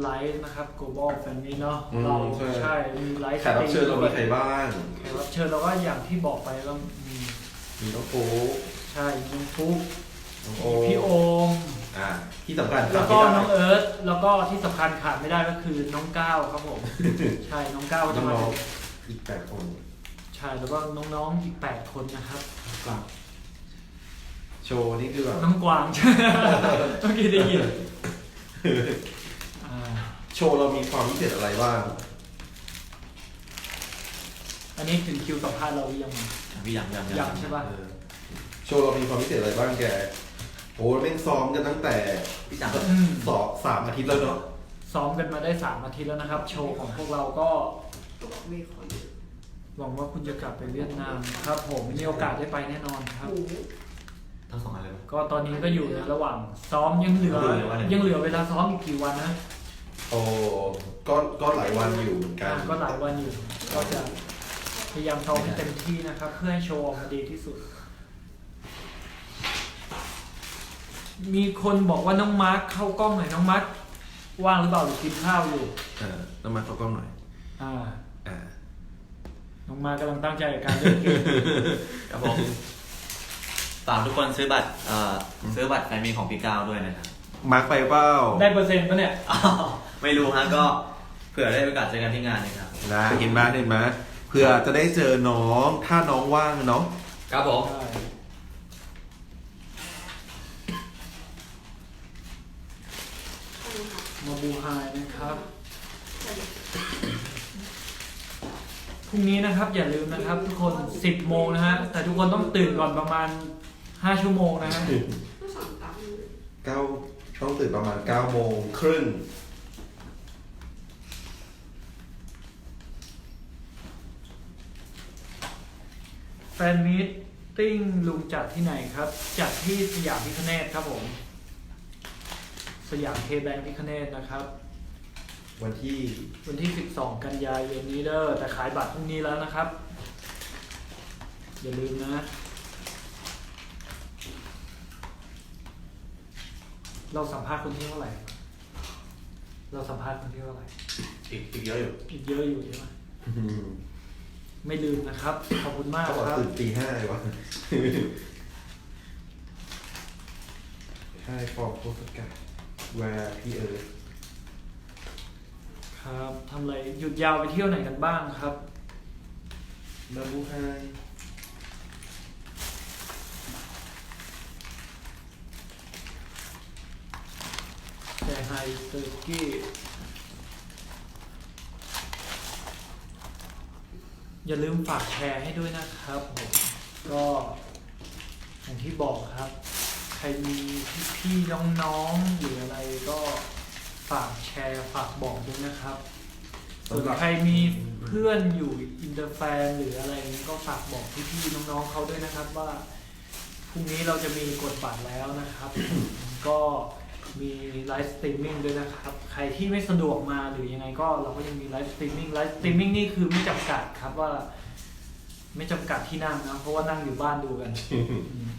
ไลฟ์นะครับ global family เนาะอืมเราใช่ ใช่มีไลฟ์แขกรับเชิญเรามีใครบ้าง แขกรับเชิญเราก็อย่างที่บอกไปก็มีมีน้องโป๊กใช่มีน้องฟุ๊กน้องมีโอ๊พี่โอม อ่าที่สำคัญแล้วก็ขาดไม่ได้น้องเอิร์ธแล้วก็ที่สำคัญขาดไม่ได้ก็คือน้องก้าวครับผม ใช่น้องก้าวก็จะมาน้องๆอีกแปดคน ใช่แล้วก็น้องๆอีกแปดคนนะครับครับโชว์นี่คือแบบน้องกวาง เมื่อกี้ได้ยินอ่าโช ว์เรามีความพิเศษอะไรบ้าง อันนี้ถึงคิวสัมภาษณ์เราหรือยัง พี่ยังยังยังใช่ปะ เออโชว์เรามีความพิเศษอะไรบ้างแก โอ้แม่งซ้อมกันตั้งแต่พี่จังอืม สองสามอาทิตย์แล้วเนาะ ซ้อมกันมาได้สามอาทิตย์แล้วนะครับ โชว์ของพวกเราก็ตัวมีคนหวังว่าคุณจะกลับไปเวียดนามครับ ผมมีโอกาสได้ไปแน่นอนครับ หูทั้งสองอันเลยปะ ก็ตอนนี้ก็อยู่ในระหว่างซ้อมยังเหลือ เหลือวันหนึ่ง ยังเหลือเวลาซ้อมอีกกี่วันนะ โอ้ก็ก็หลายวันอยู่เหมือนกัอ่านก็หลายวันอยู่ ก็จะพยายามซ้อมให้เต็มที่นะครับ เพื่อให้โชว์ออกมาดีที่สุด มีคนบอกว่าน้องมาร์คเข้ากล้องหน่อยน้องมาร์คว่างหรือเปล่าหรือกินข้าวอยู่เออน้ำมันเขากล้องหน่อยอ่า อ่าน้องมาร์คกำลังตั้งใจกับการเล่นเกมครับผมฝากทุกคนซื้อบัตรเอ่อซื้อบัตรแฟนมีของพี่ก้าวด้วยนะครับมาร์คไปเป้าได้เปอร์เซ็นต์ปะเนี่ย อ้าว ไม่รู้ฮะก็เผื่อได้โอกาสเจอกันที่งานนะครับ นะเห็นไหมเห็นไหมเพื่อจะได้เจอน้องถ้าน้องว่างเนาะครับผมใช่มาบูไฮนะครับพรุ่งนี้นะครับอย่าลืมนะครับ ทุกคน 10 โมงนะฮะ แต่ทุกคนต้องตื่นก่อนประมาณ 5 ชั่วโมงนะฮะต้องสอนตามเลยเก้าต้องตื่นประมาณ9ก้าโมงครึ่ง ฟนมิตติ้งลุงจัดที่ไหนครับ จัดที่สยามพิคเนตครับผม สยามเคแบงพิคเนตนะครับ วันที่วันที่ 12 กันยายนนี้เด้อแต่ขายบัตรพรุ่งนี้แล้วนะครับ อย่าลืมนะ เราสัมภาษณ์คนที่เท่าไหร่ เราสัมภาษณ์คนที่เท่าไหร่อีกอีกเยอะอยู่อีกเยอะอยู่ใช่ไหม ไม่ลืมนะครับ ขอบคุณมากเขาบอกครับ ตื่นตีห้าเลยวะใช่ฟอร์มโพสต์การ์ดแวร์พี่เอิร์ธครับทำอะไรหยุดยาวไปเที่ยวไหนกันบ้างครับ มาบูไฮแต่ไฮเตอร์กี้ อย่าลืมฝากแชร์ให้ด้วยนะครับผมก็อย่างที่บอกครับ ใครมีพี่ๆน้องๆหรืออะไรก็ฝากแชร์ฝากบอกด้วยนะครับส่วนใครมีเพื่อนอยู่อินเตอร์แฟนหรืออะไรนี้ก็ฝากบอกพี่ๆน้องๆเขาด้วยนะครับว่าพรุ่งนี้เราจะมีกดบัตรแล้วนะครับ ก็ มีไลฟ์สตรีมมิ่งด้วยนะครับ ใครที่ไม่สะดวกมาหรือยังไงก็เราก็ยังมีไลฟ์สตรีมมิ่งไลฟ์สตรีมมิ่งนี่คือไม่จำกัดครับว่า ไม่จำกัดที่นั่งนะเพราะว่านั่งอยู่บ้านดูกันอืม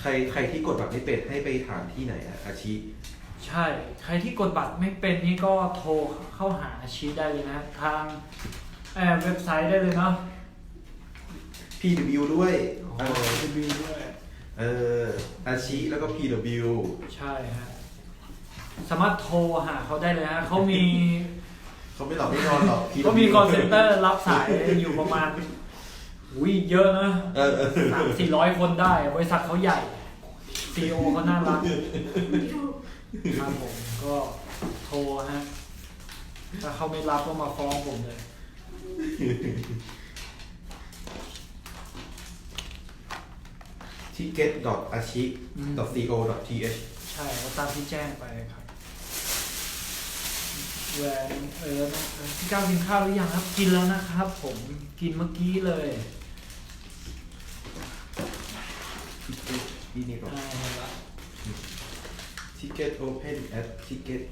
ใครใครที่กดบัตรไม่เป็นให้ไปถามที่ไหนอะอาชีใช่ ใครที่กดบัตรไม่เป็นนี่ก็โทรเข้าหาอาชีพได้เลยนะทางเอ่อเว็บไซต์ได้เลยเนาะ PW ด้วยเอเอออจะมีด้วย เอออาชีแล้วก็ PW ใช่ฮะ สามารถโทรหาเขาได้เลยฮะเขามีเขาไม่หลับไม่นอนหรอก PW เขามีคอลเซ็นเตอร์รับสายอยู่ประมาณอุ้ยเยอะนะเออเออสามสี่ร้อยคนได้ บริษัทเขาใหญ่ซีโอเขาน่ารักครับผมก็โทรฮะ ถ้าเขาไม่รับก็มาฟ้องผมเลยที่ get a c h i อืม co th ใช่ก็ตามที่แจ้งไปครับ แหวนเออพี่ก้าวกินข้าวหรือยังครับ กินแล้วนะครับ ผมกินเมื่อกี้เลยที่นี่ก่อนได้แล้วละ ticket open at ticket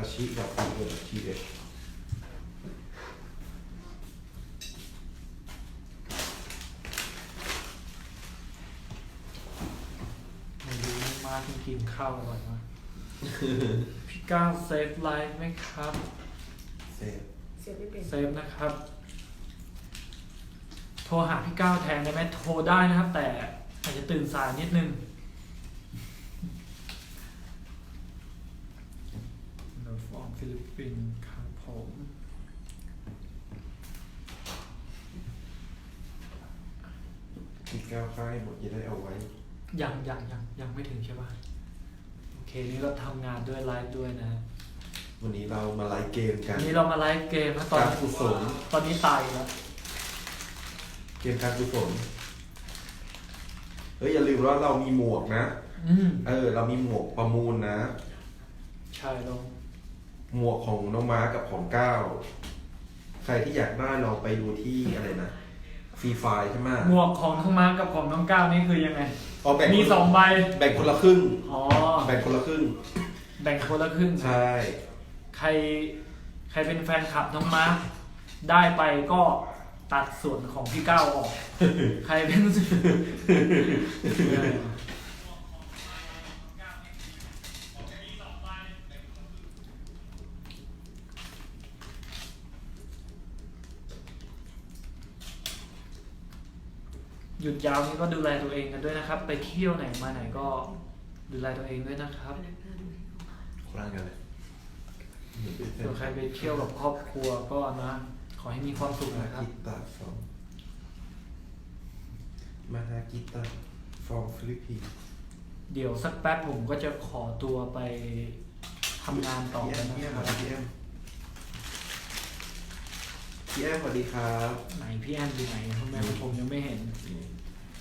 a c h i co th ไม่รู้มากินกินข้าวก่อนนะ พี่ก้าวเซฟไลฟ์ไหมครับ เซฟเสียไม่เป็นเซฟนะครับ โทรหาพี่ก้าวแทนได้ไหมโทรได้นะครับ แต่อาจจะตื่นสายนิดนึงเราฟอร์มฟิลิปปินส์ครับผมพี่ก้าวค่ายหมดจะได้เอาไว้ ยังยังยังยังไม่ถึงใช่ปะโอ เคนี่ก็ทำงานด้วยไลฟ์ด้วยนะ วันนี้เรามาไลฟ์เกมกัวัน นนี้เรามาไลฟ์เกมนะตอนการกุศล ตอนนี้ตายแล้วเกมการกุศลเฮ้ยอย่าลืมว่าเรามีหมวกนะ อืมเออ เรามีหมวกประมูลนะ ใช่แล้วหมวกของน้องม้ากับของก้าว ใครที่อยากได้เราไปดูที่อะไรนะ ฟรีไฟใช่ไหมหมวกของน้องมาร์คกับของน้องก้าวนี่คือยังไง อ๋อแบ่งมีสองใบ แบ่งคนละครึ่ง อ๋อ แบ่งคนละครึ่ง แบ่งคนละครึ่ง ใช่ ใครใครเป็นแฟนคลับน้องมาร์คได้ไปก็ตัดส่วนของพี่ก้าวออก ใครเป็น หยุดยาวนี้ก็ดูแลตัวเองกันด้วยนะครับ ไปเที่ยวไหนมาไหนก็ดูแลตัวเองด้วยนะครับพนักงานคนละกันเลยส่วนใครไปเที่ยวกับครอบครัวก็นะ ขอให้มีความสุขมานะครับ กิตาฟอมมาฮากิตาฟอมฟิลิปปินส์เดี๋ยวสักแป๊บผมก็จะขอตัวไปทำงานต่อพี่แอกันมนะพี่แอมคสรัวับสดีพี่แอม พี่แอมสวัสดีครับไหนพี่แอมอยู่ไหนทำไมผมยังไม่เห็น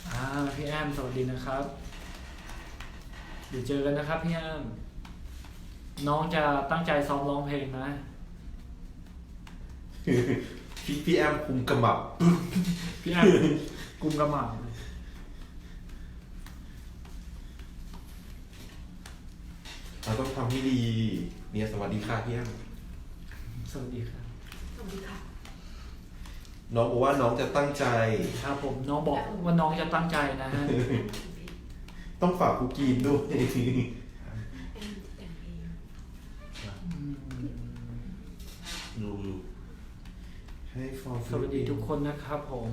อ่าพี่แอมสวัสดีนะครับเดี๋ยวเจอกันนะครับพี่แอมน้องจะตั้งใจซ้อมร้องเพลงนะพี่พี่แอมคุมกำบับพี่แอมกลุ่มกระหม่อมเราต้องทำให้ดี เนี่ยสวัสดีค่ะพี่แอมสวัสดีครับสวัสดีค่ะ น้องบอกว่าน้องจะตั้งใจ ครับผมน้องบอกว่าน้องจะตั้งใจนะฮะต้องฝากคุกกีนด้วยแอนแต่งเองอืมรู้รู้ให้ฟอร์สวัสดีทุกคนนะครับผม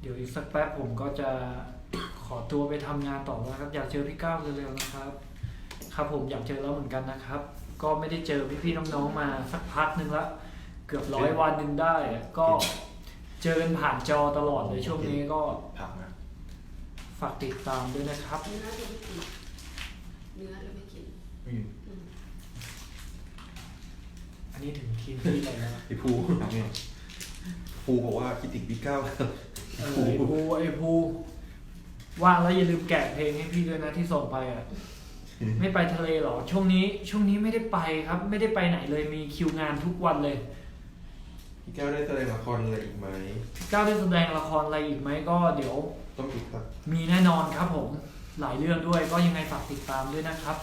เดี๋ยวอีกสักแป๊บผมก็จะขอตัวไปทำงานต่อแล้วครับ อยากเจอพี่ก้าวเร็วๆนะครับ ครับผมอยากเจอแล้วเหมือนกันนะครับ ก็ไม่ได้เจอพี่ๆน้องๆมาสักพักหนึ่งละเกือบร้อยวันหนึ่งได้ก็เจอกันผ่านจอตลอดเลยช่วงนี้ก็พักนะฝากติดตามด้วยนะครับ เนื้อเราไม่กินเนื้อเราไม่กินอืมอืมอันนี้ถึงทีมพี่ไปแล้วไอ้ภูภูบอกว่าคิดถึงพี่ก้าวเออไอ้ภูไอ้ภูว่างแล้วอย่าลืมแกะเพลงให้พี่ด้วยนะที่ส่งไปอะ ไม่ไปทะเลหรอ ช่วงนี้ ช่วงนี้ไม่ได้ไปครับ ไม่ได้ไปไหนเลยมีคิวงานทุกวันเลย พี่ก้าวได้แสดงละครอะไรอีกไหมก้าวได้แสดงละครอะไรอีกไหมก็เดี๋ยว ต้องติดตามมีแน่นอนครับผมหลายเรื่องด้วยก็ยังไงฝากติดตามด้วยนะครับ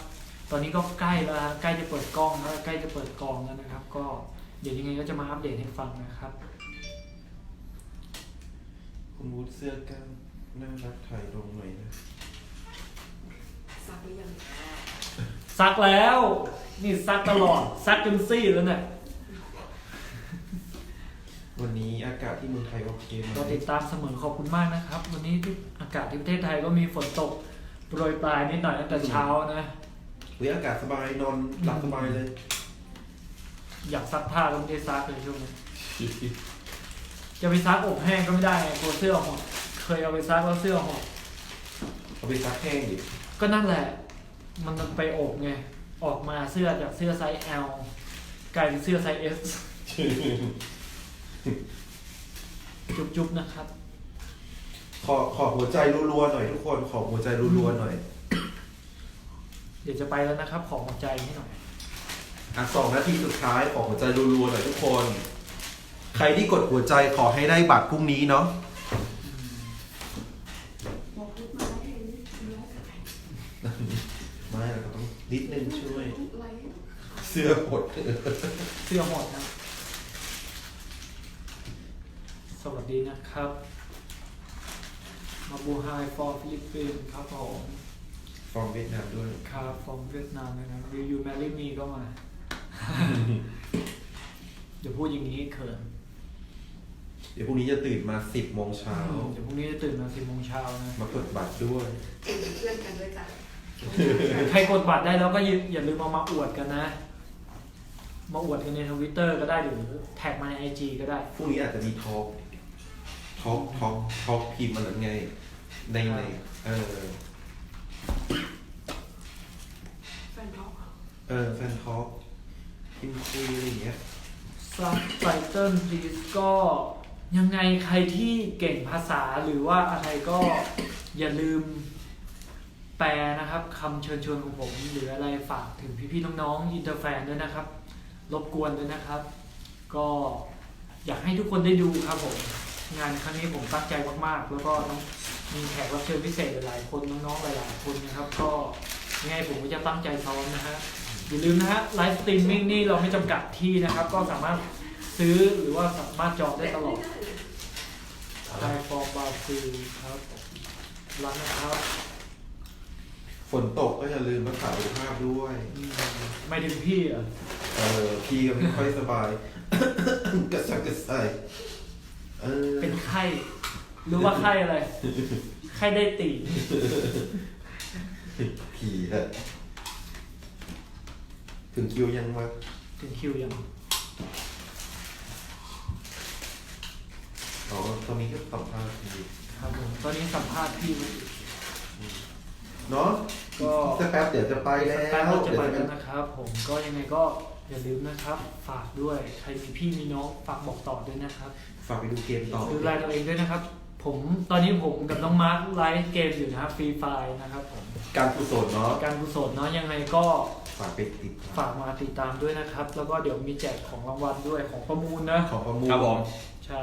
ตอนนี้ก็ใกล้แล้วฮะใกล้จะเปิดกล้องแล้วใกล้จะเปิดกองแล้วนะครับ ก็เดี๋ยวยังไงก็จะมาอัปเดตให้ฟังนะครับ คุณวูดเสื้อกล้ามน่ารักถ่ายลงหน่อยนะ ซักหรือยังซักแล้ว นี่ซักตลอด ซักจนซี่แล้วเนี่ยวันนี้อากาศที่เมืองไทยโอเคไหมก็ติดตามเสมอขอบคุณมากนะครับ วันนี้ที่อากาศที่ประเทศไทยก็มีฝนตกโปรยปลายนิดหน่อยตั้งแต่เช้านะเฮ้ยอากาศสบายนอนหลับสบายเลย อยากซักผ้าก็ไม่ได้ซักเลยช่วงนี้จะไปซักอบแห้งก็ไม่ได้ไงกลัวเสื้อหดเคยเอาไปซักแล้วเสื้อหดเอาไปซักแห้งดิ ก็นั่นแหละ มันไปอบไง ออกมาเสื้อจากเสื้อไซส์ L กลายเป็นเสื้อไซส์ S จุ๊บๆนะครับ ขอขอหัวใจรัวๆหน่อยทุกคน ขอหัวใจรัวๆหน่อย เดี๋ยวจะไปแล้วนะครับ ขอหัวใจให้หน่อย อะสองนาทีสุดท้ายขอหัวใจรัวๆหน่อยทุกคน ใครที่กดหัวใจขอให้ได้บัตรพรุ่งนี้เนาะ นิดนึงช่วยไลฟ์เสื้อหดเสื้อหมดนะสวัสดีนะครับ มาบูไฮฟอร์ฟิลิปปินส์ครับผมฟอร์มเวียดนามด้วย ครับฟอร์มเวียดนามนะครับวิวยูแมรี่มีก็มา เดี๋ยวพูดอย่างนี้เขินเดี๋ยวพรุ่งนี้จะตื่นมาสิบโมงเช้า เดี๋ยวพรุ่งนี้จะตื่นมาสิบโมงเช้านะ มากดบัตรด้วย เป็นเพื่อนกันด้วยจ้ะ ใครกดบัตรได้แล้วก็อย่าอย่าลืมเอามาอวดกันนะ มาอวดกันในทวิตเตอร์ก็ได้หรือแท็กมาในไอจีก็ได้ พรุ่งนี้อาจจะมีทอล์กทอล์กทอล์กทอล์กพิมพ์มันนั้นไง ในในเออ แฟนท็อกเออแฟนทอล์กพิมพ์คุยอะไรอย่างเงี้ย ซับไตเติลพีสก็ยังไงใครที่เก่งภาษาหรือว่าอะไรก็อย่าลืม แปลนะครับคำเชิญชวนของผมหรืออะไรฝากถึงพี่ๆน้องๆอินเตอร์แฟนด้วยนะครับ รบกวนด้วยนะครับ ก็อยากให้ทุกคนได้ดูครับผม งานครั้งนี้ผมตั้งใจมากๆ แล้วก็น้องมีแขกรับเชิญพิเศษหลายๆคนน้องๆหลายๆคนนะครับ ก็ยังไงผมก็จะตั้งใจซ้อมนะฮะอย่าลืมนะฮะไลฟ์สตรีมมิ่งนี่เราไม่จำกัดที่นะครับ ก็สามารถซื้อหรือว่าสามารถจองได้ตลอดไทยฟอร์บาซิลครับร้านนะครับ ฝนตกก็อย่าลืมรักษาสุขภาพด้วยอืมไม่ถึงพี่เหรอะเออพี่ก็ไม่ค่อยสบาย กระสับกระส่ายเออเป็นไข้ รู้ว่าไข้อะไร ไข้ได้ตีนผีฮะถึงคิวยังวะถึงคิวยัง อ๋อตอนนี้ก็สัมภาษณ์อยู่ครับผมตอนนี้สัมภาษณ์พี่ เนาะก็ สักแป๊บเดี๋ยวจะไปแล้วแป๊บเราจะไปเดี๋แล้ยววนะครับ ผมก็ยังไงก็อย่าลืมนะครับ ฝากด้วยใครมีพี่มีน้องฝากบอกต่อด้วยนะครับฝากไปดูเกมต่อ ดูแลตัวเองด้วยนะครับ ผมตอนนี้ผมกับน้องมาร์คไลฟ์เกมอยู่นะครับฟรีไฟนะครับผมการกุศลเนาะการกุศลเนาะยังไงก็ฝากไปติดตามฝากมาติดตามด้วยนะครับ แล้วก็เดี๋ยวมีแจกของรางวัลด้วยของประมูลนะของประมูลครับผม ใช่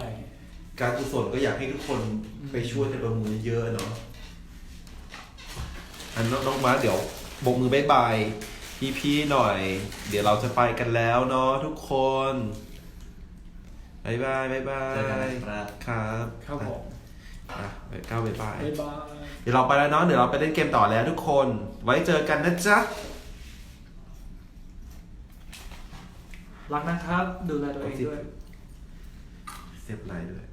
การกุศลก็อยากให้ทุกคนอืมไปช่วยในประมูลเยอะๆเนาะ อันน้องน้องมาเดี๋ยวบกมือบายบายพี่ๆหน่อย เดี๋ยวเราจะไปกันแล้วเนาะทุกคนบายบายบายบาเจอกันยนะครับครับครับผมอะก้าวบายบายบ๊ายบายเดี๋ยวเราไปแล้วเนาะเดี๋ยวเราไปเล่นเกมต่อแล้วทุกคน ไว้เจอกันนะจ๊ะรักนะครับ ดูแลตัวเองด้วยเซฟไลน์ด้วย